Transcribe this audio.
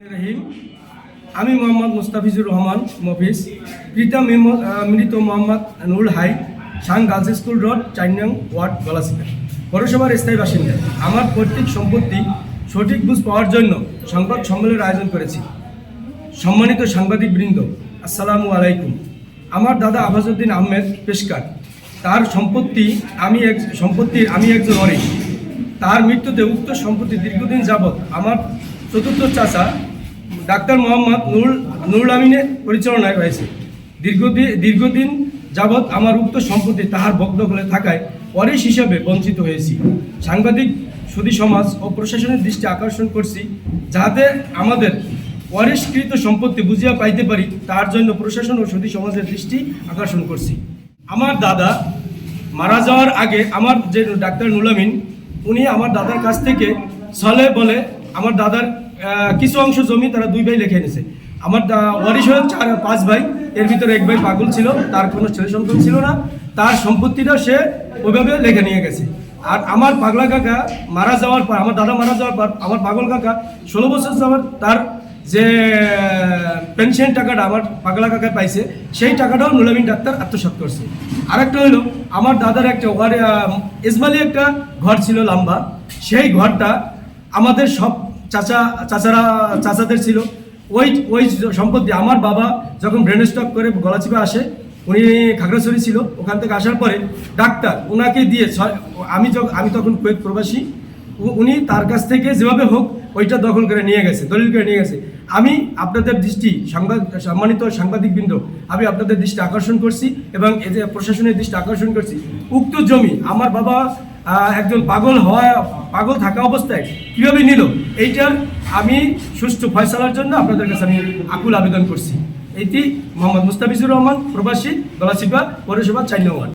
রহিম। আমি মোহাম্মদ মুস্তাফিজুর রহমান মফিজ। প্রীতম মেম- মৃত মোহাম্মদ নুরুল হাই সাং girls school road, Chainang ward Golasika পৌরসভার স্থায়ী বাসিন্দা। আমার পৈতৃক সম্পত্তি সঠিক বুঝ পাওয়ার জন্য সংবাদ সম্মেলনের আয়োজন করেছি। সম্মানিত সাংবাদিক বৃন্দ আসসালামু আলাইকুম। আমার দাদা আবাজউদ্দিন আহমেদ পেশকার। তার সম্পত্তি আমি এক সম্পত্তির আমি একজন অরিশ তার মৃত্যুতে উক্ত সম্পত্তি দীর্ঘদিন যাবৎ আমার চতুর্থ চাচা ডাক্তার মোহাম্মদ নুরুল নুরুল আমিনের পরিচালনায় রয়েছে দীর্ঘদিন দীর্ঘদিন যাবৎ আমার উক্ত সম্পত্তি তাহার বগ্ধকলে থাকায় অরিশ হিসাবে বঞ্চিত হয়েছি। সাংবাদিক, সুদী সমাজ ও প্রশাসনের দৃষ্টি আকর্ষণ করছি যাতে আমাদের অরিষ্কৃত সম্পত্তি বুঝিয়া পাইতে পারি তার জন্য প্রশাসন ও সুদী সমাজের দৃষ্টি আকর্ষণ করছি। আমার দাদা মারা যাওয়ার আগে আমার যে ডাক্তার নুলামিন উনি আমার দাদার কাছ থেকে ছলে বলে আমার দাদার কিছু অংশ জমি তারা দুই ভাই লিখে এনেছে। আমার ওয়ারিশ হল চার, পাঁচ ভাই, এর ভিতরে এক ভাই পাগল ছিল, তার কোনো ছেলে সন্তান ছিল না, তার সম্পত্তিটা সে ওইভাবে লেখে নিয়ে গেছে। আর আমার পাগলা কাকা মারা যাওয়ার পর, আমার দাদা মারা যাওয়ার পর, আমার পাগল কাকা ষোলো বছর যাওয়ার তার যে পেনশন টাকাটা আমার পাগলা কাকায় পাইছে, সেই টাকাটাও নুলামিন ডাক্তার আত্মসাৎ করছে। আরেকটা হলো, আমার দাদার একটা ওয়ারে ইসমালি একটা ঘর ছিল লম্বা, সেই ঘরটা আমাদের সব চাচা, চাচারা, চাচাদের ছিল। ওই ওই সম্পত্তি আমার বাবা যখন ব্রেন স্টক করে গলাচিপে আসে, উনি খাগড়াছড়ি ছিল, ওখান থেকে আসার পরে ডাক্তার ওনাকে দিয়ে আমি যখন আমি তখন কুয়েত প্রবাসী উনি তার কাছ থেকে যেভাবে হোক ওইটা দখল করে নিয়ে গেছে, দলিল করে নিয়ে গেছে। আমি আপনাদের দৃষ্টি, সাংবাদ, সম্মানিত সাংবাদিকবৃন্দ, আমি আপনাদের দৃষ্টি আকর্ষণ করছি এবং এই যে প্রশাসনের দৃষ্টি আকর্ষণ করছি। উক্ত জমি আমার বাবা একজন পাগল হওয়া, পাগল থাকা অবস্থায় কীভাবে নিল? এইটার আমি সুষ্ঠু ফয়সলার জন্য আপনাদের কাছে আমি আকুল আবেদন করছি। এটি মোহাম্মদ মুস্তাফিজুর রহমান, প্রবাসী গলাচিপা পৌরসভা, চার নম্বর